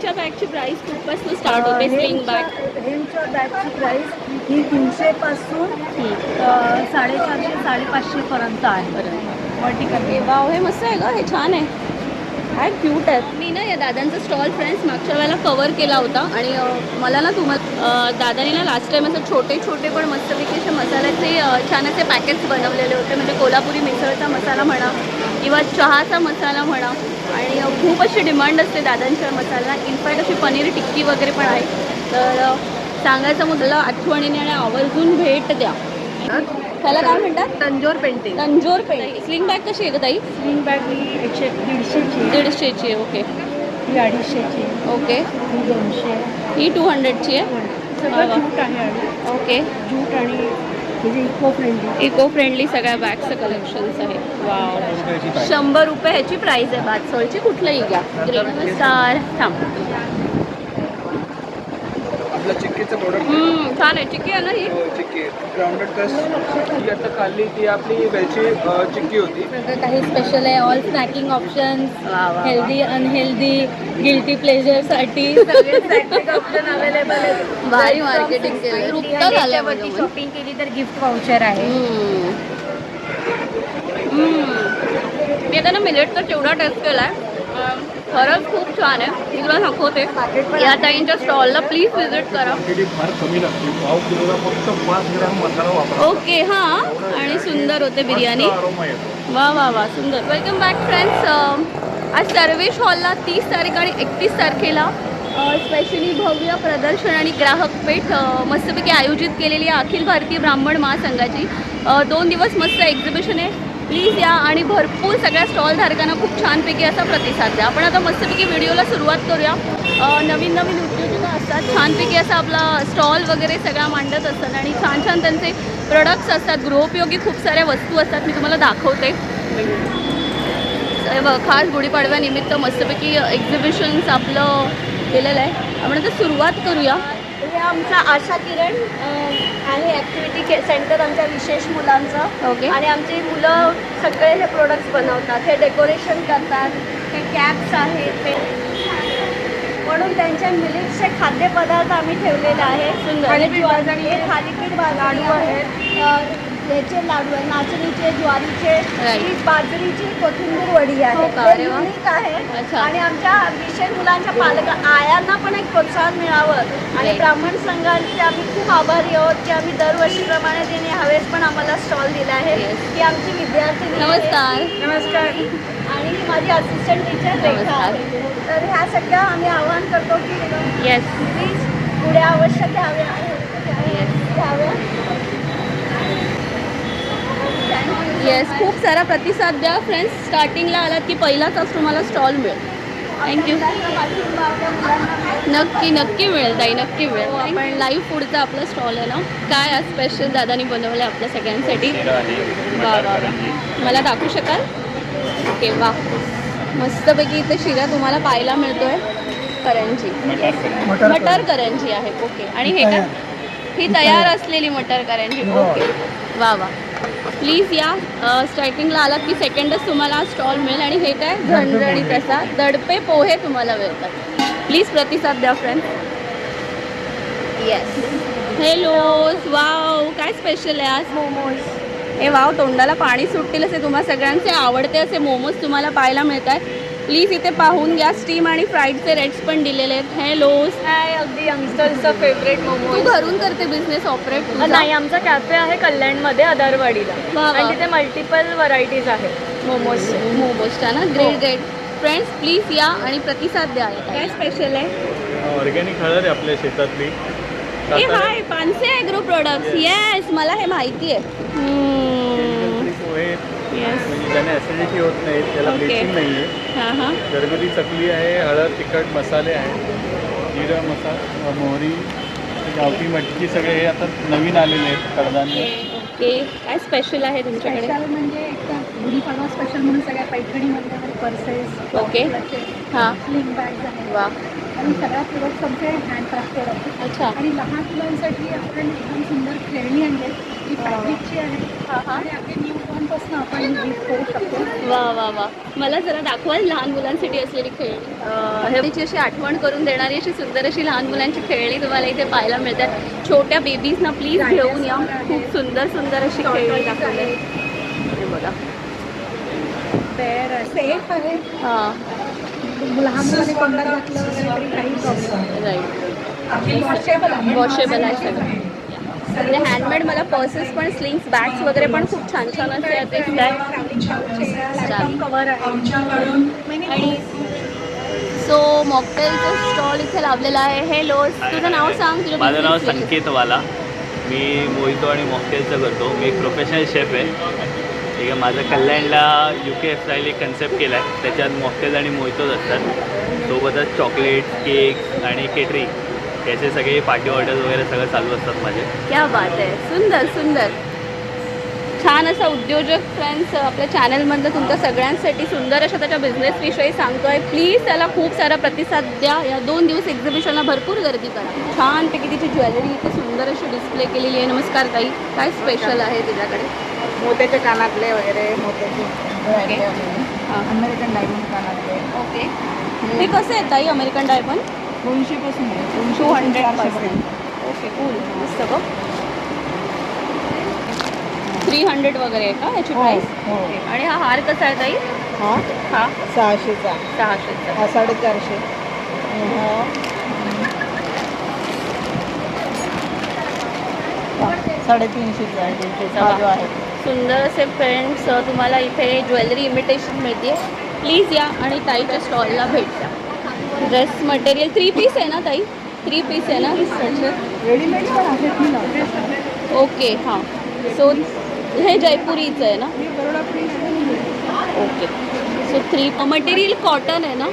हेमच्या बॅगची प्राइस कुठपासून स्टार्ट होते स्विंग बॅग हेमच्या बॅगची प्राइस ही तीनशे पासून साडेचारशे साडेपाचशे पर्यंत आहे वर्टिकल वाव हे मस्त आहे का हे छान आहे. काय क्यूट आहे. मी ना या दादांचा स्टॉल फ्रेंड्स मागच्या वेळेला कवर केला होता आणि मला ना तुम्हाला दादानी ना लास्ट टाइम असं छोटे छोटे पण मस्तपैकी असे मसाल्याचे छान असे पॅकेट्स बनवलेले होते. म्हणजे कोल्हापुरी मिसळचा मसाला म्हणा किंवा चहाचा मसाला म्हणा. आणि खूप अशी डिमांड असते दादांच्या मसाला. इनफॅक्ट अशी पनीर टिक्की वगैरे पण आहे. तर सांगायचं मुद्दा आठवणीने आणि आवर्जून भेट द्या. त्याला काय म्हणतात? Tanjore painting. Tanjore paint sling bag कशी आहे का ताई? स्लिंग बॅग ही एकशे दीडशेची. दीडशेची आहे ओके ही अडीचशेची. ओके ही दोनशे. ही टू हंड्रेडची आहे? वा. सगळं आहे आणि ओके जूट आणि म्हणजे इको फ्रेंडली इको फ्रेंडली सगळ्या बॅगचं कलेक्शन्स आहे वाव शंभर रुपये ह्याची प्राईस आहे. बादसोळची कुठलंही घ्या. ग्रीन स्टार थांब. आपलं चिक्कीचं प्रोडक्ट छान आहे. चिक्की आहे ना ही? चिक्की ग्राउंडेड ही आता खाल्ली ती आपली वेलची चिक्की होती. काही स्पेशल आहे. ऑल स्नॅकिंग ऑप्शन्स वा, वा, वा. हेल्दी अनहेल्दी गिल्टी प्लेजरसाठी ऑप्शन अवेलेबल आहेत. भारी माझं मन. शॉपिंग केली तर गिफ्ट वाउचर आहे. मी आता ना मिलेटचा चिवडा टेस्ट केला आहे खरंच खूप छान आहे. मी तुला दाखवते या ताईंच्या स्टॉलला प्लीज व्हिजिट करा. फार कमी लागते. पाव किलोला फक्त पाच ग्रॅम मसाला वापरा. ओके हां. आणि सुंदर होते बिर्याणी. वा वा वा सुंदर. वेलकम बॅक फ्रेंड्स आज सर्वेश हॉलला तीस तारीख आणि एकतीस तारखेला स्पेशली भव्य प्रदर्शन आणि ग्राहक पेठ मस्तपैकी आयोजित केलेली आहे अखिल भारतीय ब्राह्मण महासंघाची. दोन दिवस मस्त एक्झिबिशन आहे. प्लीज या आणि भरपूर सगळ्या स्टॉलधारकांना खूप छानपैकी असा प्रतिसाद द्या. आपण आता मस्तपैकी व्हिडिओला सुरुवात करूया. नवीन नवीन उद्योजक असतात छानपैकी असा आपला स्टॉल वगैरे सगळा मांडत असतात आणि छान छान त्यांचे प्रोडक्ट्स असतात. गृहोपयोगी खूप साऱ्या वस्तू असतात मी तुम्हाला दाखवते. खास गुढीपाडव्यानिमित्त मस्तपैकी एक्झिबिशन्स आपलं केलेलं आहे. आपण आता सुरुवात करूया. आमचा आशा किरण आहे ॲक्टिव्हिटी के सेंटर आमच्या विशेष मुलांचं. ओके आणि आमची मुलं सगळे हे प्रोडक्ट्स बनवतात. हे डेकोरेशन करतात. हे कॅप्स आहेत. हे म्हणून त्यांच्या मिलिट्सचे खाद्यपदार्थ आम्ही ठेवलेले आहेत. सुंदर. आणि थालीपीठ लाडू आहेत. अ, याचे लाडू आहेत नाचणीचे ज्वारीचे Right. ही बाजरीची कोथिंबीर वडी आहे हो का? ते अरे वा. unique आहे अच्छा. आणि आमच्या विशेष मुलांच्या पालक आयांना पण एक प्रोत्साहन मिळावं आणि Right. ब्राह्मण संघाचे आम्ही खूप आभारी आहोत की आम्ही दरवर्षीप्रमाणे त्यांनी हवेस पण आम्हाला स्टॉल दिला आहे Yes. की आमची विद्यार्थिनी आहे. नमस्कार नमस्कार आणि ही माझी असिस्टंट टीचर रेखा नमस्कार. आहे तर ह्या सगळ्या आम्ही आवाहन करतो की येस प्लीज पुढे अवश्य घ्याव्या घ्याव्या येस खूप सारा प्रतिसाद द्या. फ्रेंड्स स्टार्टिंगला आलात की पहिलाच तुम्हाला स्टॉल मिळेल. थँक्यू. नक्की नक्की मिळेल ताई नक्की मिळेल. आपण लाईव्ह फूडचा आपला स्टॉल आहे ना? काय आज स्पेशल दादानी बनवलं आहे आपल्या सगळ्यांसाठी? वा वा वा. मला दाखवू शकाल? ओके वा. मस्तपैकी इथे शिरा तुम्हाला पाहायला मिळतोय. करंजी. मटर करंजी. आहे. ओके आणि हे काय? ही तयार असलेली मटर करंजी. ओके वा वा. प्लीज या स्टार्टिंगला आलात की सेकंडच तुम्हाला स्टॉल मिळेल आणि हे काय? झणझणीत असा दडपे पोहे तुम्हाला मिळतात. प्लीज प्रतिसाद द्या फ्रेंड येस हॅलो वाव काय स्पेशल आहे आज? मोमोज. हे वाव तोंडाला पाणी सुटतील असे तुम्हा सगळ्यांचे आवडते असे मोमोज तुम्हाला पाहायला मिळत आहेत प्लीज इथे पाहून घ्या. स्टीम आणि फ्राईडचे रेट्स पण दिलेले आहेत. हॅलो काय अगदी यंगस्टर्सचं फेवरेट तू मोमोज. घरून करते बिझनेस ऑपरेट नाही आमचा कॅफे आहे कल्याणमध्ये अदारवाडीला. आणि तिथे मल्टिपल व्हरायटीज आहेत मोमोज मोमोजच्या ना? ग्रेट ग्रेट फ्रेंड्स प्लीज या आणि प्रतिसाद द्या काय स्पेशल आहे? ऑर्गॅनिक हळद आहे आपल्या शेतातली. ए hi Panse agro products yes मला हे माहिती आहे. येस ज्याने ॲसिडिटी होत नाही त्याला Okay. ब्लिचिंग नाही आहे हां. हां घरगुती चकली आहे हळद तिखट मसाले आहेत जिरं मसाला मोहरी गावठी मटकी सगळे हे आता नवीन आलेले आहेत कडधान्य. ओके काय स्पेशल आहे तुमच्याकडे? स्पेशल म्हणजे एक गुढीपाडवा स्पेशल म्हणून सगळ्या पैठणीमध्ये पर्सेस ओके. हां. स्लिंग बॅग्स आहेत. वा. आणि सगळ्या प्रोडक्ट्स आमचे हँडक्राफ्टेड आहेत अच्छा. आणि लहान मुलांसाठी आपण एकदम सुंदर खेळणी आणली आहेत. जी फॅब्रिकची आहे. आणि आपले न्यू वर्षांपासून आपण करू शकतो. वा वा वा. मला जरा दाखवाल लहान मुलांसाठी असलेली खेळणी? अं, हे तिची अशी आठवण करून देणारी अशी सुंदर अशी लहान मुलांची खेळणी तुम्हाला इथे पाहायला मिळतात. छोट्या बेबीजना प्लीज घेऊन या. खूप सुंदर सुंदर अशी खेळणी दाखवली हे बघा. सेफ आहे. हां. लहान मुलाने तोंडात घातलं काही प्रॉब्लेम राईट वॉशेबल आहे. आहे. सगळं म्हणजे हँडमेड मला पर्सेस पण स्लिंग्स बॅग्स वगैरे पण खूप छान छान असे आणि सो मॉकटेलचं स्टॉल इथे लावलेला आहे. हे लोस तुझं नाव सांग तुझं माझं नाव business name. संकेत वाला मी मोहितो आणि मॉकटेलचं करतो. मी एक प्रोफेशनल शेफ आहे. ठीक आहे माझं कल्याणला यू के एफ स्टाईल एक कन्सेप्ट केला आहे त्याच्यात मॉकटेल आणि मोहितोच असतात. सोबतच चॉकलेट केक आणि केटरिंग याचे सगळे पार्टी ऑर्डर्स वगैरे सगळं चालू असतात माझे. क्या बात आहे. सुंदर सुंदर. छान असा उद्योजक फ्रेंड्स आपल्या चॅनलमधलं तुमच्या सगळ्यांसाठी सुंदर अशा त्याच्या बिझनेसविषयी सांगतोय. प्लीज त्याला खूप सारा प्रतिसाद द्या. या दोन दिवस एक्झिबिशनला भरपूर गर्दी करा. छानपैकी तिची ज्वेलरी इथे सुंदर अशी डिस्प्ले केलेली आहे. नमस्कार ताई. काय स्पेशल आहे तिच्याकडे? मोत्याचे कानातले वगैरे मोत्याचे. अमेरिकन डायमंड कानातले. ओके हे कसं आहे ताई अमेरिकन डायमंड दोनशे पासून आहे. टू हंड्रेड ओके कूल मस्त बघ. थ्री हंड्रेड वगैरे आहे का याची प्राईस हो. आणि हा हार कसा आहे ताई? हा? हा. सहाशेचा. सहाशेचा. हा साडेचारशे. साडेतीनशेचा आहे. तीनशेचा वा. जो आहे. सुंदर असे फ्रेंड्स तुम्हाला इथे ज्वेलरी इमिटेशन मिळते प्लीज या आणि ताईच्या स्टॉलला भेट द्या. ड्रेस मटेरियल थ्री पीस आहे ना ताई? थ्री पीस आहे ना? रेडीमेड पण आहेत ओके हां. सो हे जयपुरीचं आहे ना? Okay so three material cotton आहे ना?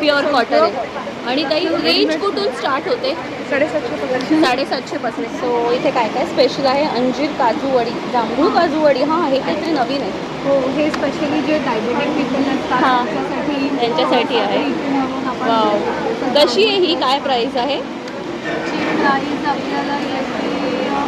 प्युअर कॉटन आहे. आणि ताई रेंज कुठून स्टार्ट होते? साडेसातशे साडेसातशेपासून सो इथे काय काय स्पेशल आहे? अंजीर काजू वडी जांभूळ काजू वडी हां हे काहीतरी नवीन आहे. हो हे स्पेशली जे डायबेटिक पीपल असतात हां. त्यांच्यासाठी त्यांच्यासाठी आहे. वाव कशी आहे ही? काय प्राईस आहे? प्राईस आपल्याला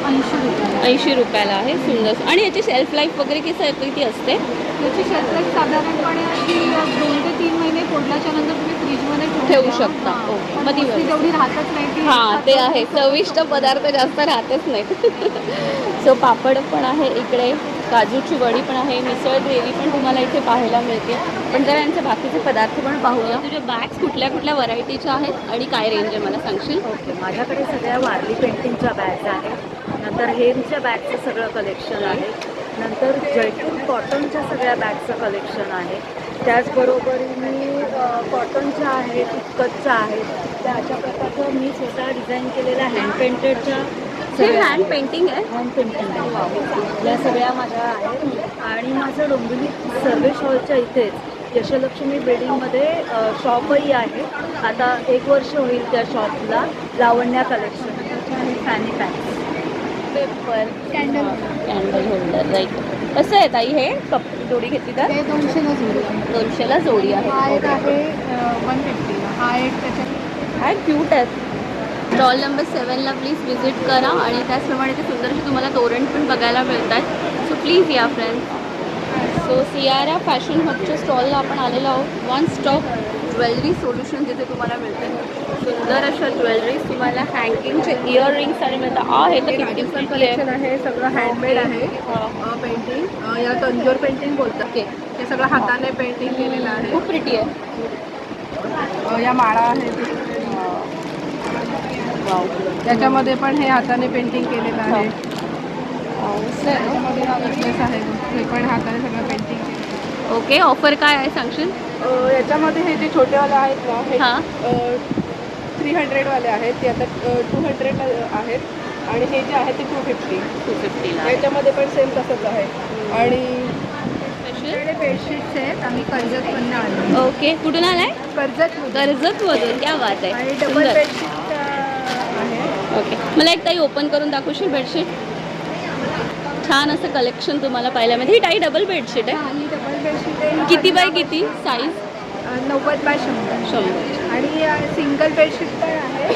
ऐंशी रुपये ऐंशी रुपयाला आहे सुंदर. आणि याची सेल्फ लाईफ वगैरे किती किती असते? याची शेतलाईफ साधारणपणे अशी दोन ते तीन महिने फोडल्याच्या नंतर तुम्ही फ्रीजमध्ये ठेवू शकता. ओके. मग तेवढी राहतच नाही हां ते आहे. चविष्ट पदार्थ जास्त राहतच नाही. सो पापड पण आहे इकडे. काजूची वडी पण आहे मिसळ ग्रेव्ही पण तुम्हाला इथे पाहायला मिळते. पण जरा यांचे बाकीचे पदार्थ पण पाहूया. तुझ्या बॅग्स कुठल्या कुठल्या व्हरायटीच्या आहेत आणि काय रेंज आहे मला सांगशील? ओके माझ्याकडे सगळ्या वारली पेंटिंगच्या बॅग्स आहेत. नंतर हेमच्या बॅगचं सगळं कलेक्शन आहे. नंतर जयपूर कॉटनच्या सगळ्या बॅगचं कलेक्शन आहे. त्याचबरोबर मी कॉटनच्या आहेत इतकतच्या आहेत त्या अशा प्रकारचं मी स्वतः डिझाईन केलेल्या हँड पेंटेडच्या हँड पेंटिंग आहे. हँड पेंटिंग आहे. या सगळ्या माझ्या आहेत. आणि माझं डोंबिवली सर्वेश हॉलच्या इथेच यशलक्ष्मी बिल्डिंगमध्ये शॉपही आहे. आता एक वर्ष होईल त्या शॉपला लावण्या collection fanny pant paper candle candle holder right कसं आहे ताई हे? कप जोडी घेतली तर? दोनशेला जोडी दोनशेला जोडी हा एक आहे आहे वन फिफ्टीला हा एक त्याच्या काय क्यूट आहेत स्टॉल नंबर सेवनला प्लीज विजिट करा आणि त्याचप्रमाणे ते सुंदरशी तुम्हाला तोरण पण बघायला मिळतात. सो प्लीज या फ्रेंड सो सियारा फॅशन हबच्या स्टॉलला आपण आलेलो आहोत. वन स्टॉप ज्वेलरी सोल्युशन जिथे तुम्हाला मिळते. सुंदर अशा ज्वेलरीज तुम्हाला हँगिंगचे इयरिंग्स आणि मिळतात. आ हे तर किती pretty आहे. आहे. सगळं हँडमेड आहे. पेंटिंग या तंजोर पेंटिंग बोलतात. ओके हे सगळं हाताने पेंटिंग केलेलं आहे. खूप प्रिटी आहे. या माळा आहेत त्याच्यामध्ये पण हे हाताने पेंटिंग केलेलं आहे? त्याच्यामध्ये हा आहे. हे पण हाताने सगळं पेंटिंग केलेलं ओके ऑफर काय आहे सांगशील? याच्यामध्ये हे जे छोटेवाले आहेत ना हे हां. थ्री हंड्रेडवाले आहेत. ते आता टू हंड्रेड आहेत. आणि हे जे आहे ते टू फिफ्टी टू फिफ्टीला याच्यामध्ये पण सेम तसंच आहे. आणि स्पेशल बेडशीट्स आहेत. आम्ही कर्जत आणले. ओके कुठून आलाय? कर्जत कर्जत मधून क्या बात आणि आहे डबल सुंदर. बेडशीट आहे ओके मला एक ताई ओपन करून दाखवशील बेडशीट छान असं कलेक्शन तुम्हाला पाहायला मिळते ही ताई डबल बेडशीट आहे. ही डबल बेडशीट आहे. किती बाय किती? साईज अ, नव्वद बाय शंभर. शंभर. आणि सिंगल बेडशीट पण आहे.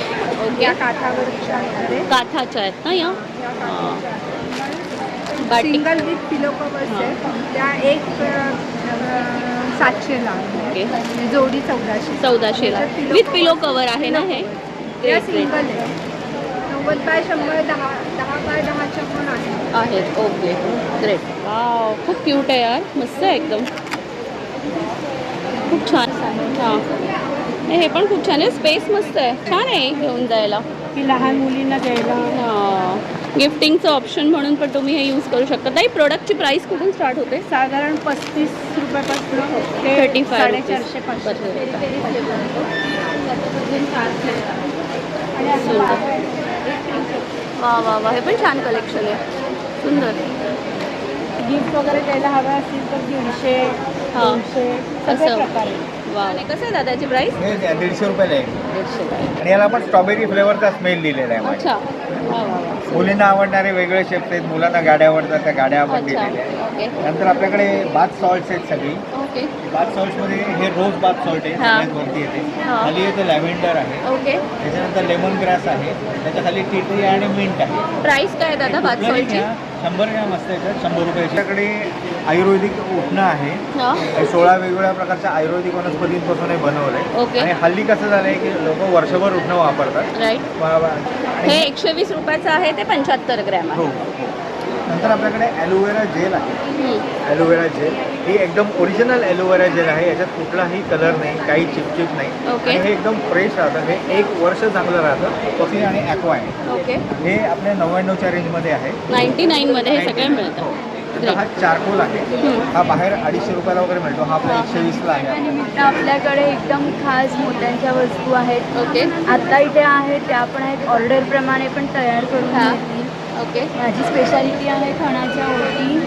ओके या काठावरच्या आहे. काथाच्या आहेत ना या? या काठाच्या आहेत. Batik single with pillow covers. आहे त्या एक अं, सातशेला आहे. ओके जोडी चौदाशे. चौदाशेला विथ पिलो कवर आहे ना हे? या. सिंगल आहे. नव्वद बाय शंभर दहा दहा बाय दहाच्या पण आहे. आहेत. ओके. ग्रेट वाव खूप क्यूट आहे यार. मस्त आहे एकदम. खूप छान. हां. हे पण खूप छान आहे. स्पेस मस्त आहे. छान आहे घेऊन जायला. की लहान मुलींना द्यायला. गिफ्टिंगचं ऑप्शन म्हणून पण तुम्ही हे यूज करू शकता. ताई प्रोडक्टची प्राइस कुठून स्टार्ट होते? साधारण पस्तीस रुपयापासून थर्टी फाय साडेचारशे पाचशे वा वा वा. हे पण छान कलेक्शन आहे. सुंदर. गिफ्ट वगैरे द्यायला हवं असेल तर दीडशे हां. दोनशे असं. वा आणि कसं आहे दादाची प्राइस हे दीडशे रुपयाला आहे दीडशे आणि याला आपण स्ट्रॉबेरी फ्लेवरचा स्मेल दिलेला आहे अच्छा. वा वा. मुलींना आवडणारे वेगळे शेप्स आहेत. मुलांना गाड्या आवडतात त्या गाड्या आपण दिलेल्या आहेत. नंतर आपल्याकडे बाथ सॉल्ट्स आहेत सगळी. ओके बाथ सॉल्ट्समध्ये हे रोज बाथ सॉल्ट आहे. सगळ्यात वरती येते. खाली येते लॅव्हेंडर आहे. ओके त्याच्यानंतर लेमन ग्रास आहे. त्याच्याखाली टी ट्री आणि मिंट आहे. प्राइस काय दादा शंभर ग्रॅम असतं याच्यात. शंभर रुपये आपल्याकडे आयुर्वेदिक उठणं आहे. सोळा वेगवेगळ्या प्रकारच्या आयुर्वेदिक वनस्पतींपासून हे बनवलंय. ओके. आणि हल्ली कसं झालंय की लोक वर्षभर उठणं वापरतात. हे एकशे वीस रुपयाचं आहे ते पंच्याहत्तर ग्रॅम हो आहे. हो नंतर आपल्याकडे ॲलोवेरा जेल आहे. हम्म. ॲलोवेरा जेल ही एकदम ओरिजिनल ॲलोवेरा जेल आहे. याच्यात कुठलाही कलर नाही काही चिपचिप नाही. ओके. आणि हे एकदम फ्रेश राहतं. हे एक वर्ष चांगलं राहतं. कॉफी आणि ॲक्वा आहे. ओके हे आपल्या नव्याण्णवच्या रेंजमध्ये आहे. नाईन्टी नाईनमध्ये हे सगळं हा चारकोल आहे. हा बाहेर अडीचशे रुपयाला वगैरे मिळतो. हा आपला एकशे वीसला आहे. निमित्त आपल्याकडे एकदम खास मोत्यांच्या वस्तू आहेत. ओके. आता इथे आहेत त्या पण आहेत. ऑर्डरप्रमाणे पण तयार करून हा. ओके. माझी स्पेशालिटी आहे खणाच्या ओटी.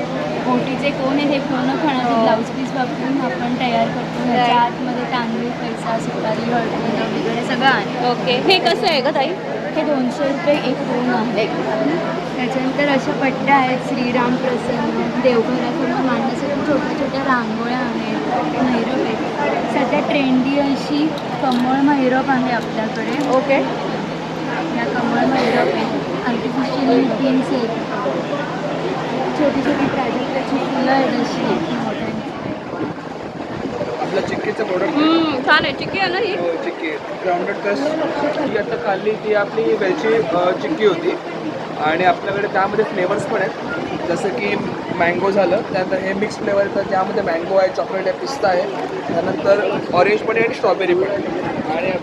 ओटीचे कोण आहे हे पूर्ण खणाचे हो. ब्लाऊज पीस वापरून आपण तयार करतो. ह्याच्या. आतमध्ये तांदूळ पैसा सुपारी हळदी वगैरे सगळं आहे. ओके. हे कसं आहे का ताई? हे दोनशे रुपये एक दोन आहे. त्याच्यानंतर अशा पट्ट्या आहेत श्रीराम प्रसन्न देवघरासमोर मांडण्यासाठी छोट्या छोट्या रांगोळ्या आहेत मैरप आहेत. सध्या ट्रेंडी अशी कमळ मैरप आहे आपल्याकडे. ओके या कमळ मैरप आहे आर्टिफिशियल बीन्स आहेत छोटी छोटी प्राजक्ताची फुलं आहेत अशी. आपलं चिक्कीचं प्रोडक्ट हम्म, छान आहे. चिक्की आहे ना ही? चिक्की ग्राउंडेड कस्ट ही आता खाल्ली ती आपली वेलची अ, चिक्की होती. आणि आपल्याकडे त्यामध्ये फ्लेवर्स पण आहेत. जसं की मँगो झालं त्यानंतर हे मिक्स फ्लेवर येतं त्यामध्ये मँगो आहे चॉकलेट आहे पिस्ता आहे. त्यानंतर ऑरेंज पण आहे आणि स्ट्रॉबेरी पण आहे.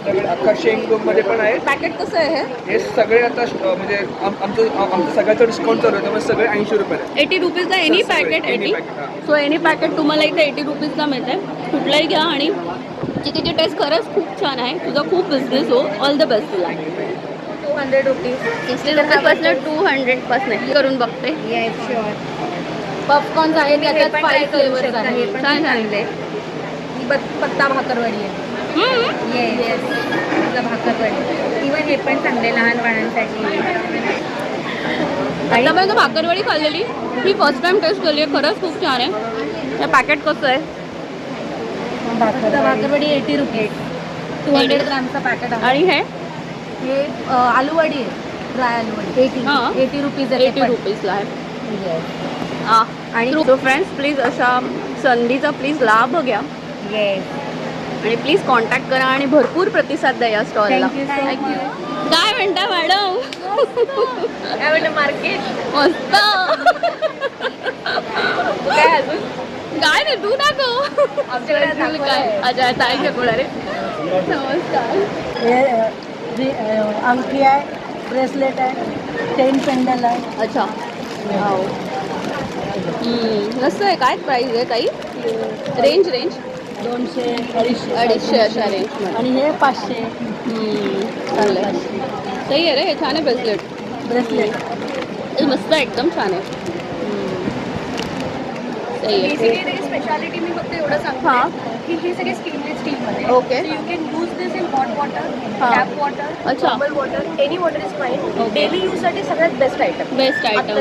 आपल्याकडे अख्खा शेंगमध्ये पण आहे. पॅकेट कसं आहे हे? सगळे आता म्हणजे आम- आमचं आम- आमचं सगळ्याचं डिस्काउंट चालू आहे त्यामुळे सगळे ऐंशी रुपये eighty रुपीजला any packet any eighty packet. So any packet तुम्हाला इथे एटी रुपीजला मिळते कुठलाही घ्या आणि चिकीची टेस्ट खरंच खूप छान आहे तुझा खूप बिझनेस हो. ऑल द बेस्ट तुला. टू हंड्रेड रुपीज सिक्स्टी रुपीजपासून टू हंड्रेडपासून करून बघते. पॉपकॉर्न्स आहेत त्याच्यात करू फ्लेवर्स शकता, हे आहेत छान छान चांगले ही पत्ता भाकरवडी आहे. येस भाकरवडी इवन हे पण चांगले लहान बाळांसाठी. भाकरवडी खाल्लेली. ही फर्स्ट टाइम टेस्ट केली आहे. खरंच खूप छान आहे. हे पॅकेट कसं आहे? Bhakarwadi eighty rupees two hundred ग्रामचं packet आहे. आणि हे? हे अ, आलूवडी आहे. ड्राय आलूवडी एटी हां. एटी रुपीज आहे एटी रुपीजला आहे. आणि सो फ्रेंड्स प्लीज अशा संधीचा प्लीज लाभ घ्या. येस आणि प्लीज कॉन्टॅक्ट करा आणि भरपूर प्रतिसाद द्या या स्टॉलला. काय म्हणता मॅडम काय म्हणलं मार्केट? मस्त. काय अजून? काय नाही तू ना गो आमच्याकडे काय? आहे. अच्छा ताई बोला रे नमस्कार. अंगठी आहे ब्रेसलेट आहे चेन पेंडल आहे. अच्छा. मस्त आहे काय प्राईस आहे काही रेंज रेंज दोनशे अडीचशे अडीचशे अशा रेंज आणि हे पाचशे. चांगलं आहे. सही आहे रे हे छान आहे ब्रेसलेट ब्रेसलेट मस्त आहे एकदम छान आहे. सही स्पेशालिटी मी फक्त एवढं सांगते हां. की हे सगळे स्टेनलेस स्टीलमध्ये Okay. You can use this in hot water. Tap water अच्छा. Normal water any water is fine. Daily यूजसाठी सगळ्यात best item best item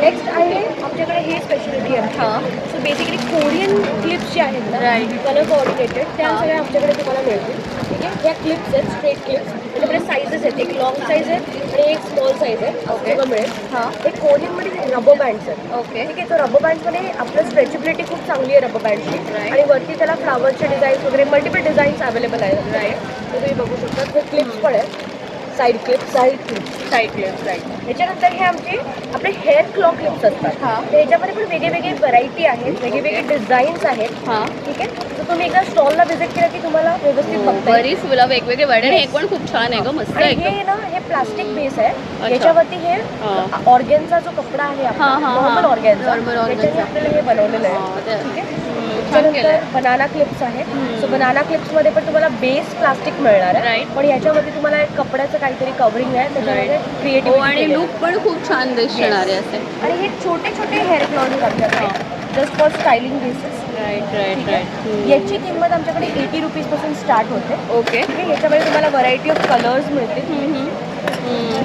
next आहे आमच्याकडे हे स्पेशालिटी आहे. हां. सो बेसिकली कोरियन क्लिप्स जे आहेत ना. कलर कोऑर्डिनेटेड त्या. सगळ्या आमच्याकडे तुम्हाला मिळतील. ठीक ओके ह्या क्लिप्स आहेत स्ट्रेट क्लिप्स त्याच्याकडे साईजेस आहेत. एक लॉंग साईज आहे आणि एक स्मॉल साईज आहे. सगळं मिळेल. हां. हे कोरियनमध्ये रबर बँड्स आहेत. ओके ठीक आहे? तर रबर बँड्समध्ये आपलं स्ट्रेचेबिलिटी खूप चांगली आहे रबर बँडची आणि वरती त्याला फ्लावरचे डिझाईन्स वगैरे मल्टिपल डिझाईन्स अवेलेबल आहेत. राईट ते तुम्ही बघू शकता. हे क्लिप्स पण आहेत. Side clips side clips side clips right त्याच्यानंतर हे आमचे आपले हेअर क्लॉ क्लिप्स असतात. हाँ. तर पण वेगळे वेगळे व्हरायटी आहेत वेगळे वेगळे डिझाईन्स आहेत. हाँ. ठीक आहे? तर तुम्ही एकदा स्टॉलला व्हिजिट केला की तुम्हाला व्यवस्थित बघता येईल. बरीच फुलं वेगवेगळे वडे हे पण खूप छान आहे ग मस्त आणि हे ना हे प्लास्टिक बेस आहे. याच्यावरती हे हाँ. ऑर्गेनचा जो कपडा आहे हाँ, हाँ, हाँ. नॉर्मल ऑर्गेनचा Normal organza. त्याच्याने आपल्याला हे बनवलेलं हाँ, आहे ते- ठीक आहे? त्याच्यानंतर बनाना क्लिप्स आहेत. सो बनाना क्लिप्समध्ये पण तुम्हाला बेस प्लास्टिक मिळणार आहे. पण याच्यामध्ये तुम्हाला एक कपड्याचं काहीतरी कवरिंग आहे. त्याच्यामध्ये हो क्रिएटिव्हिटी आणि लुक पण खूप छान दिसणार आहे असे. आणि हे छोटे छोटे हेअर क्लॉज आमच्याकडे just for styling basis right right right याची किंमत आमच्याकडे एटी रुपीजपासून स्टार्ट होते. ओके ठीक आहे? याच्यामध्ये तुम्हाला व्हरायटी ऑफ कलर्स मिळतील.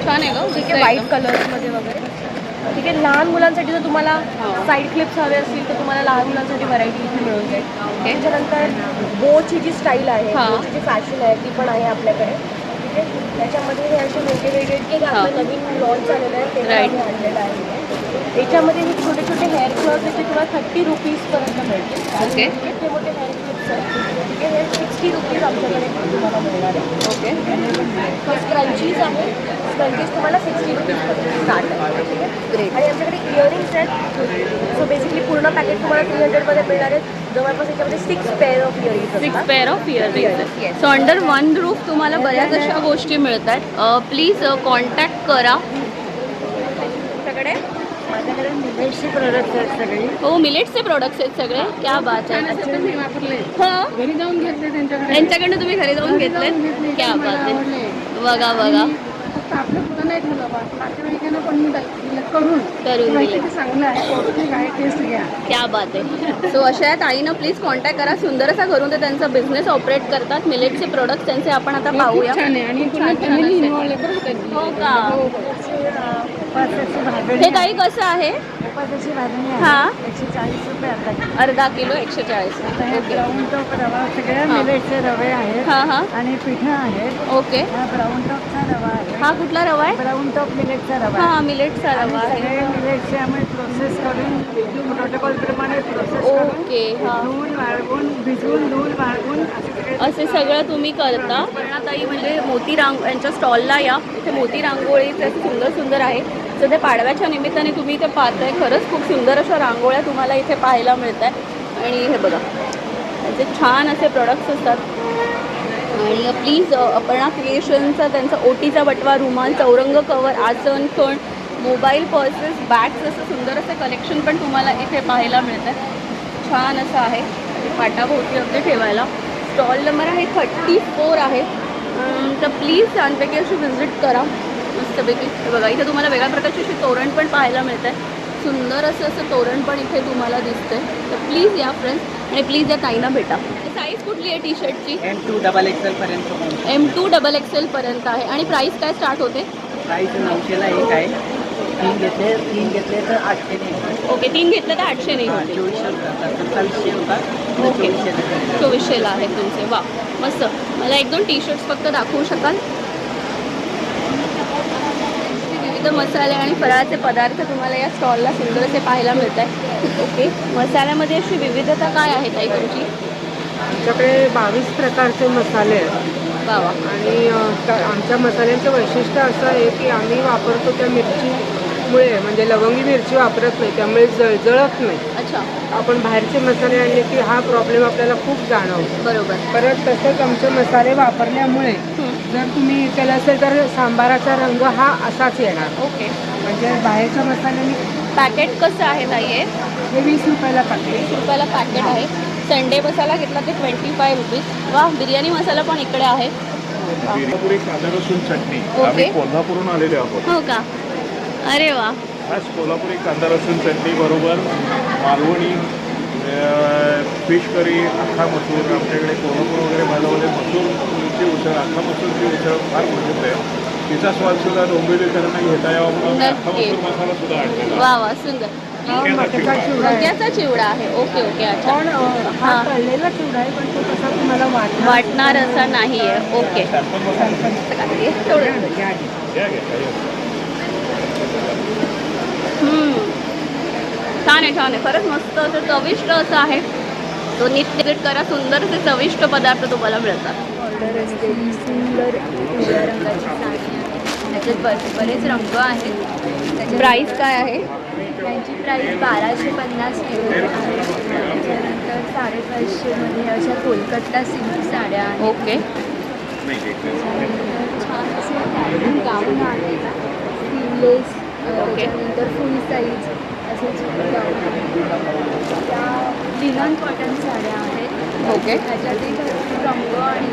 छान आहे ग ठीक आहे? व्हाईट कलर्समध्ये वगैरे. ठीक आहे लहान मुलांसाठी जर तुम्हाला साईड क्लिप्स हवे असतील तर तुम्हाला लहान मुलांसाठी व्हरायटी इथे मिळून जाईल. त्याच्यानंतर बोची जी स्टाईल आहे हां. बोची जी फॅशन आहे ती पण आहे आपल्याकडे. ठीक आहे त्याच्यामध्ये हे असे वेगळे हां. आपलं नवीन लॉन्च झालेलं आहे ते आणलेलं आहे. याच्यामध्ये हे छोटे छोटे हेअर क्लॉथ ते तुम्हाला थर्टी रुपीजपर्यंत मिळतील. मोठे मोठे हेअर क्लिप्स आहेत. ठीक आहे हे सिक्स्टी रुपीज आमच्याकडे तुम्हाला मिळणार आहे. ओके. स्क्रंचीज आहे तुम्हाला सिक्स्टी रुपीजपासून स्टार्ट आहे ठीक आहे? आणि आमच्याकडे इयरिंग्स आहेत. सो बेसिकली पूर्ण पॅकेट तुम्हाला थ्री हंड्रेडमध्ये मिळणार आहेत. जवळपास याच्यामध्ये six pair of earrings six pair of earrings. So under one roof तुम्हाला बऱ्याच अशा गोष्टी मिळतात. प्लीज कॉन्टॅक्ट करा. तुमच्याकडे? माझ्याकडे मिलेटची प्रोडक्ट आहेत सगळी. हो मिलेट्सचे प्रोडक्ट्स आहेत सगळे. क्या बात आहे. हां? घरी जाऊन घेतले त्यांच्याकडे. त्यांच्याकडनं तुम्ही घरी जाऊन घेतलेत? क्या बात आहे. बघा बघा. फक्त आपलं कुठं नाही ठेवलं बा. नातेवाईकांना पण मी करून. करून दिले. चांगलं आहे. पौष्टिक आहे टेस्ट घ्या. क्या बात आहे. सो अशा या ताईनं प्लीज कॉन्टॅक्ट करा. सुंदर असा घरून ते त्यांचा बिझनेस ऑपरेट करतात. मिलेटचे प्रोडक्ट्स त्यांचे आपण आता पाहूया. छान आहे. आणि पूर्ण छान छान फॅमिली असे. इन्व्हॉल्व आहे बरं का हो का? उपासाची भाजणी हे ताई कसं आहे? उपासाची भाजणी हा. आहे एकशे चाळीस रुपये अर्धा किलो. अर्धा किलो एकशे चाळीस. ब्राऊन टॉप रवा सगळे हा. मिलेटचे रवे आहेत हां हां. आणि पिठं आहेत. ओके. हा ब्राऊन टॉपचा रवा आहे. हा कुठला रवा आहे? ब्राऊन टॉप मिलेटचा रवा हा आहे मिलेटचा रवा आहे. मिलेटचे आम्ही प्रोसेस करून प्रोटोकॉल प्रमाणे प्रोसेस ओके धुवून वाळवून भिजवून धुवून वाळवून असे सगळे तुम्ही करता. ताई म्हणजे मोती रांग यांच्या स्टॉलला या. इथे मोती रांगोळीचे असे सुंदर सुंदर आहे. तर ते पाडव्याच्या निमित्ताने तुम्ही इथे पाहताय. खरंच खूप सुंदर अशा रांगोळ्या तुम्हाला इथे पाहायला मिळत आहे आणि हे बघा त्यांचे छान असे प्रोडक्ट्स असतात. आणि प्लीज अपर्णा क्रिएशनचा त्यांचा ओटीचा बटवा रुमाल चौरंग कवर आसन कण मोबाईल पर्सेस बॅग्स असं सुंदर असं कलेक्शन पण तुम्हाला इथे पाहायला मिळतं छान असं आहे. पाटाभोवती अगदी ठेवायला. स्टॉल नंबर आहे थर्टी फोर आहे तर प्लीज छानपैकी अशी व्हिजिट करा. मस्तपैकी. बघा इथे तुम्हाला वेगळ्या प्रकारची अशी तोरण पण पाहायला मिळत आहे सुंदर असं असं तोरण पण इथे तुम्हाला दिसतंय. तर प्लीज या फ्रेंड्स आणि प्लीज या ताईंना भेटा. साईज कुठली आहे टी शर्टची एम टू डबल एक्सेल पर्यंत एम टू डबल एक्सेलपर्यंत आहे. आणि प्राईस काय स्टार्ट होते? प्राईस नऊशेला एक आहे. तीन घेतले तीन घेतले तर आठशे नाही ओके तीन घेतलं तर आठशे नाही होते. चोवीसशे होतात ओके. चोवीसशे चोवीसशेला आहे तुमचे. वा मस्त. मला एक दोन टी शर्ट्स फक्त दाखवू शकाल? विविध मसाले आणि फराळाचे पदार्थ तुम्हाला या स्टॉलला सुंदर असे पाहायला मिळत आहे ओके मसाल्यामध्ये अशी विविधता काय आहे ताई तुमची? आमच्याकडे बावीस प्रकारचे मसाले आहेत. वा वा. आणि आमच्या मसाल्यांचं वैशिष्ट्य असं आहे की आम्ही वापरतो त्या मिरचीमुळे म्हणजे लवंगी मिरची वापरत नाही त्यामुळे जळजळत नाही. अच्छा. आपण बाहेरचे मसाले आणले की हा प्रॉब्लेम आपल्याला खूप जाणवतो. बरोबर. परत तसंच आमचे मसाले वापरल्यामुळे. जर तुम्ही केलं असेल तर सांबाराचा रंग हा असाच येणार. ओके. म्हणजे बाहेरच्या मसाल्याने पॅकेट कसं आहे ताई हे? हे वीस रुपयाला पाकिट वीस रुपयाला पॅकेट आहे. संडे मसाला घेतला ते ट्वेंटी फाय रुपीज वा बिर्याणी मसाला पण इकडे आहे. कोल्हापुरी कांदा लसूण चटणी. ओके. आम्ही कोल्हापूरहून आलेले आहोत. हो का? अरे वा. आज कोल्हापुरी कांदा लसूण चटणी बरोबर मालवणी फिश करी अख्खा मसूर आमच्याकडे कोल्हापूर वगैरे भागामध्ये मसूरची उसळ अख्खा मसूरची उसळ फार प्रसिद्ध आहे. तिचा स्वाद सुद्धा डोंबिवलीकरांना घेता यावा म्हणून अख्खा. मसूर मसाला सुद्धा आणलेला. वा वा सुंदर. मक्याचा चिवडा आहे. मक्याचा चिवडा आहे. ओके ओके अच्छा. पण अं, हा. तळलेला चिवडा आहे पण तो कसा तुम्हाला वाटणार वाटणार असा नाही आहे. ओके. थोडं. हम्म. छान आहे छान आहे. खरंच मस्त असं चविष्ट असं आहे. तो नित्य विजिट करा सुंदर असे चविष्ट पदार्थ तुम्हाला मिळतात. ऑर्डर सुंदर पिवळ्या रंगाची साडी. आहे त्याच्यात बर- बरेच रंग आहेत. त्याच्यात प्राईस काय आहे? त्यांची प्राईस बाराशे पन्नास किलो आहे. त्याच्यानंतर साडेपाचशेमध्ये अशा कोलकाता सिल्क साड्या आहेत. ओके. त्याच्यानंतर छान असे गाऊन आहेत. Sleeveless okay. त्याच्यानंतर फुल साईज त्या लिनन कॉटन साड्या आहेत. ओके. रंग आणि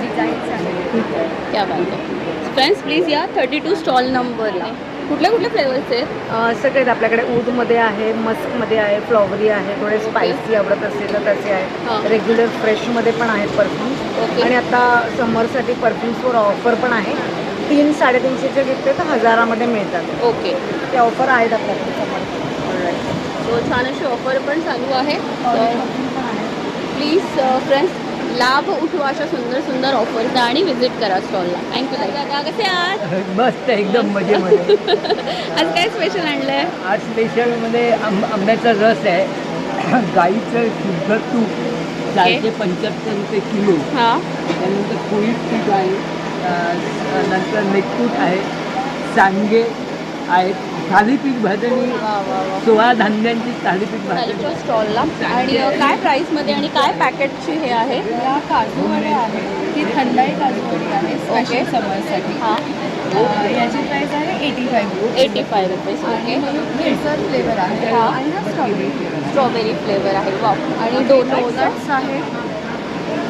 डिझाईन्स आहेत. आहे फ्रेंड्स प्लीज या थर्टी टू स्टॉल नंबरला कुठल्या कुठल्या फ्लेवर्स आहेत? सगळेच आपल्याकडे ऊदमध्ये आहे मस्कमध्ये आहे फ्लॉवरी आहे थोडे स्पायसी आवडत असेल तर तसे हां. आहे रेग्युलर फ्रेशमध्ये पण आहेत परफ्यूम्स ओके. आणि आता समरसाठी परफ्युम्सवर ऑफर पण आहे. तीन साडेतीनशेचे घेतले तर हजारामध्ये मिळतात. ओके. ते ऑफर आहेत आपल्याकडे समर सो छान अशी ऑफर पण चालू आहे. प्लीज फ्रेंड्स लाभ उठवा अशा सुंदर सुंदर ऑफर्स आणि विजिट करा स्टॉलला थँक्यू दादा कसे आहात? मस्त एकदम मजेमध्ये. आज काय स्पेशल आणलं आहे आज स्पेशलमध्ये आंब आंब्याचा रस आहे. गाईचं शुद्ध तूप. चारशे पंच्याहत्तर रुपये किलो. हां. त्यानंतर पोळीत पीठ आहे. नंतर नेकपूट आहे. सांगे आहेत. थालीपीठ भाजणी सोळा धान्यांची थालीपीठ भाजणी स्टॉलला. आणि काय प्राईसमध्ये आणि काय पॅकेटची हे आहे? या काजू वडे आहेत. ही थंडाई काजू वडी आहे स्पेशल समरसाठी. हां. याची प्राईस आहे eighty five eighty five rupees okay केसर फ्लेवर आहे. आणि स्ट्रॉबेरी फ्लेवर स्ट्रॉबेरी फ्लेवर आहे. वा आणि डोनट्स आहेत.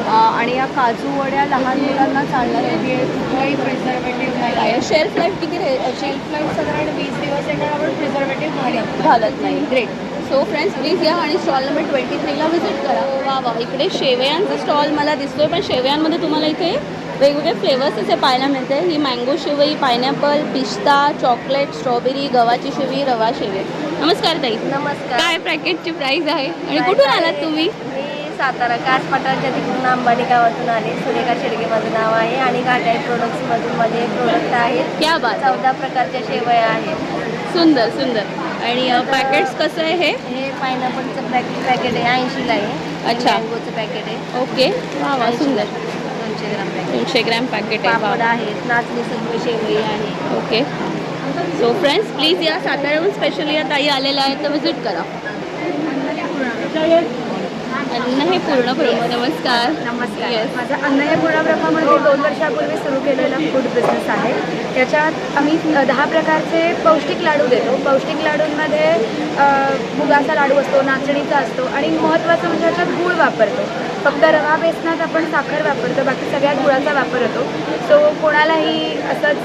आणि या काजू वड्या लहान मुलांना चालण्यासाठी आहे कुठलाही प्रिझर्वेटिव्ह नाही आहे. शेल्फ लाईफ किती शेल्फ लाईफ साधारण वीस दिवस आहे कारण आपण प्रिझर्वेटिव्ह घालत घालत नाही. ग्रेट सो फ्रेंड्स प्लीज या आणि स्टॉल नंबर ट्वेंटी थ्रीला व्हिजिट करा. वा वा. इकडे शेवयांचा स्टॉल मला दिसतोय पण शेवयांमध्ये तुम्हाला इथे वेगवेगळे फ्लेवर्स असे पाहायला मिळते. ही मँगो शेवई पायनॅपल पिस्ता चॉकलेट स्ट्रॉबेरी गव्हाची शेवई रवा शेवई. नमस्कार ताई. नमस्कार. काय पॅकेटची प्राईस आहे? आणि कुठून आलात तुम्ही? सातारा कास पाटणच्या तिकडून अंबानी गावातून आले. सुरेखा शेडगे माझं नाव आहे आणि घाटाई प्रोडक्ट्समधून माझे प्रोडक्ट आहेत क्या बात. आहे. चौदा प्रकारच्या शेवया आहेत. सुंदर सुंदर. आणि पॅकेट्स कसं आहे हे? हे पायनॅपलचं पॅकेट पॅकेट आहे ऐंशीला आहे. अच्छा. मँगोचं पॅकेट आहे. ओके. वा वा सुंदर. दोनशे ग्राम पॅकेट दोनशे ग्रॅम पॅकेट आहे. पापड वा. आहेत नाचणी सगळी शेवई आहे. ओके. सो फ्रेंड्स प्लीज या साताऱ्याहून स्पेशली या ताई आलेल्या आहेत तर व्हिजिट करा. अन्न हे पूर्ण ब्रह्म नमस्कार. नमस्कार. माझा अन्न या पूर्णब्रह्मामध्ये दोन वर्षापूर्वी सुरू केलेला फूड बिझनेस आहे. त्याच्यात आम्ही दहा प्रकारचे पौष्टिक लाडू देतो. पौष्टिक लाडूंमध्ये मुगाचा लाडू असतो नाचणीचा असतो आणि महत्त्वाचं म्हणजे याच्यात गूळ वापरतो. फक्त रवा बेसनात आपण साखर वापरतो बाकी सगळ्यात गुळाचा वापर होतो. सो कोणालाही असंच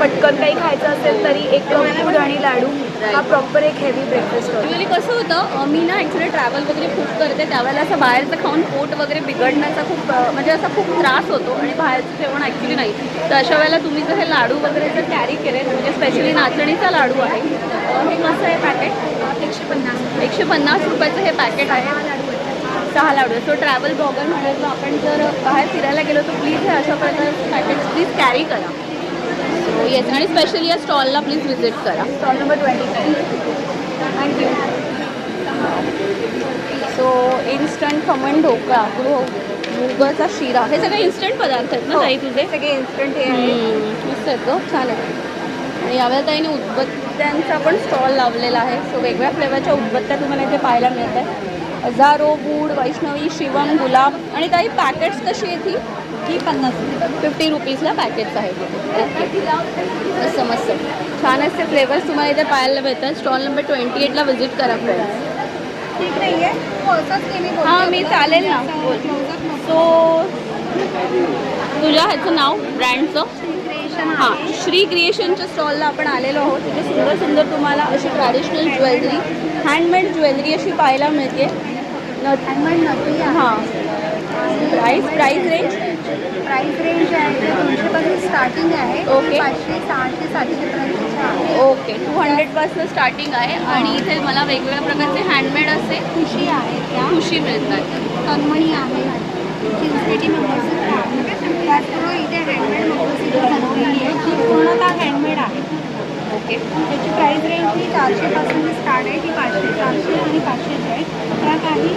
पटकन काही खायचं असेल तरी एक दूध आणि लाडू हा प्रॉपर एक हेवी ब्रेकफास्ट होतो. ॲक्च्युली कसं होतं मी ना ॲक्च्युली ट्रॅव्हल वगैरे खूप करते त्यावेळेला असं बाहेरचं खाऊन पोट वगैरे बिघडण्याचा खूप म्हणजे असा खूप त्रास होतो आणि बाहेरचं जेवण ॲक्च्युली नाही. तर अशा वेळेला तुम्ही जर हे लाडू वगैरे जर कॅरी केले म्हणजे स्पेशली नाचणीचा लाडू आहे हे कसं आहे पॅकेट एकशे पन्नास. एकशे पन्नास रुपयाचं हे पॅकेट आहे. सहा लाडू सो ट्रॅव्हल ब्लॉगर म्हणायचं आपण जर बाहेर फिरायला गेलो तर प्लीज हे अशा प्रकारचे पॅकेट्स प्लीज कॅरी करा. सो येस आणि स्पेशली या स्टॉलला प्लीज व्हिजिट करा. Stall number twenty thank you so instant khaman dhokla गृह मुगाचा शिरा हे सगळे इन्स्टंट पदार्थ आहेत ना ताई तुझे? सगळे इन्स्टंट हे मस्त आहेत गं छान आहे आणि यावेळेला ताईने उदबत्त्यांचा पण स्टॉल लावलेला आहे. सो वेगवेगळ्या फ्लेवरच्या उदबत्त्या तुम्हाला इथे पाहायला मिळत आहे हजारो बूड वैष्णवी शिवम गुलाब आणि ताई पॅकेट्स कशी आहेत ही ही पन्नास. फिफ्टी रुपीजला पॅकेट्स आहेत. ओके मस्त मस्त. छान असे फ्लेवर्स तुम्हाला इथे पाहायला मिळतात स्टॉल नंबर ट्वेंटी एटला व्हिजिट करा फ्रेंड्स ठीक नाही आहे हां मी चालेल ना. सो तुझ्या ह्याचं नाव ब्रँडचं हां श्री क्रिएशनच्या स्टॉलला आपण आलेलो आहोत. तिथे सुंदर सुंदर तुम्हाला अशी ट्रॅडिशनल ज्वेलरी हँडमेड ज्वेलरी अशी पाहायला मिळते. हँडमेड आहे. हां. Price price range price range आहे. ते दोनशेपासून स्टार्टिंग आहे. ओके. पाचशे सहाशे सातशेपर्यंतच्या आहे. ओके टू हंड्रेडपासून स्टार्टिंग आहे. आणि इथे मला वेगवेगळ्या प्रकारचे हँडमेड असे खुशी आहे त्या. खुशी मिळतात. तन्मणी आहे. त्याचबरोबर इथे हँडमेड बनवलेली आहे पूर्णतः हँडमेड आहे. ओके. त्याची प्राईस रेंज ही चारशेपासून स्टार्ट आहे ती पाचशे चारशे आणि पाचशेची आहे. त्या काही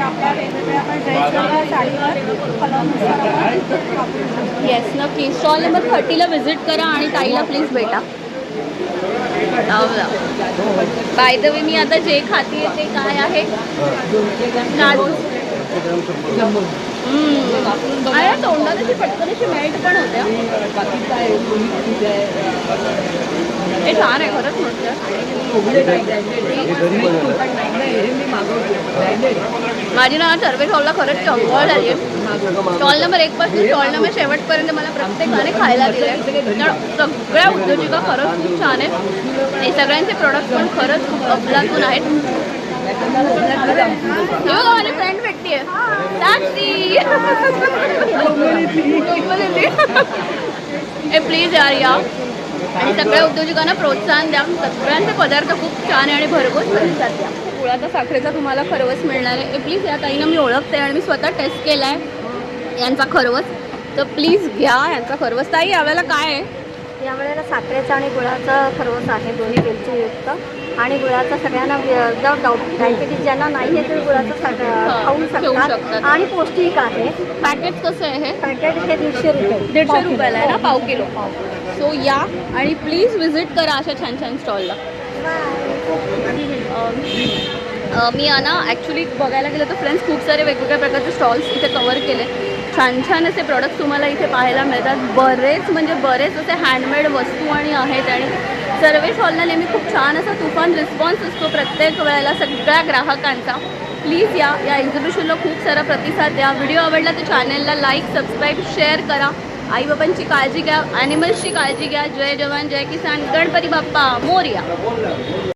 आपल्या वेगवेगळ्या आपण ड्रेसवर साडीवर वापरू येस नक्की. स्टॉल नंबर थर्टीला व्हिजिट करा आणि ताईला प्लीज भेटा. बाय द वे मी आता जे खाते ते काय आहे. अरे तोंडात अशी पटकन अशी मेल्ट पण होत्या. बाकी काय हे छान आहे खरंच म्हटलं माझी ना सर्वे हॉलला खरंच चंगळ झाली आहे. स्टॉल नंबर एक पासून स्टॉल नंबर शेवटपर्यंत मला प्रत्येकाने खायला दिले सगळ्या उद्योजिका खरंच खूप छान आहेत. आणि सगळ्यांचे प्रोडक्ट पण खरंच खूप अफलातून आहेत. हे फ्रेंड भेटते साक्षी. ए प्लीज यार या. आणि सगळ्या उद्योजकांना प्रोत्साहन द्या. सगळ्यांचे पदार्थ खूप छान आहे आणि भरघोस प्रतिसाद द्या. गुळाचा साखरेचा तुम्हाला खरवस मिळणार आहे. ए प्लीज या ताईनं मी ओळखते आणि मी स्वतः टेस्ट केला आहे यांचा खरवस. तर प्लीज घ्या यांचा खरवस. ताई यावेळेला काय आहे? यावेळेला साखरेचा आणि गुळाचा खरवस आहे दोन्ही वेलचीयुक्त आणि गुळाचा सगळ्यांना विदाउट डाऊट डायबिटीज ज्यांना नाही आहे ते गुळाचं साख- खाऊ शकतात. आणि पौष्टिक आहे. पॅकेट कसं आहे? हे पॅकेट हे दीडशे रुपये. दीडशे रुपयाला आहे ना? पाव किलो. सो या. आणि प्लीज व्हिजिट करा अशा छान छान स्टॉलला मी ना ॲक्च्युली बघायला गेलं तर फ्रेंड्स खूप सारे वेगवेगळ्या प्रकारचे स्टॉल्स इथे कवर केले छान छान असे प्रॉडक्ट तुम्हाला इथे पाहायला मिळतात. बरेच म्हणजे बरेच असे हँडमेड वस्तू आणि आहेत आणि सर्वे हॉलला नेहमी खूप छान असा तुफान रिस्पॉन्स असतो प्रत्येक वेळेला सगळ्या ग्राहकांचा. प्लीज या या एक्झिबिशनला खूप सारा प्रतिसाद द्या. व्हिडिओ आवडला तर चॅनलला लाईक सबस्क्राईब शेअर करा. आईबाबांची काळजी घ्या ॲनिमल्सची काळजी घ्या. जय जवान जय किसान. गणपती बाप्पा मोर्या.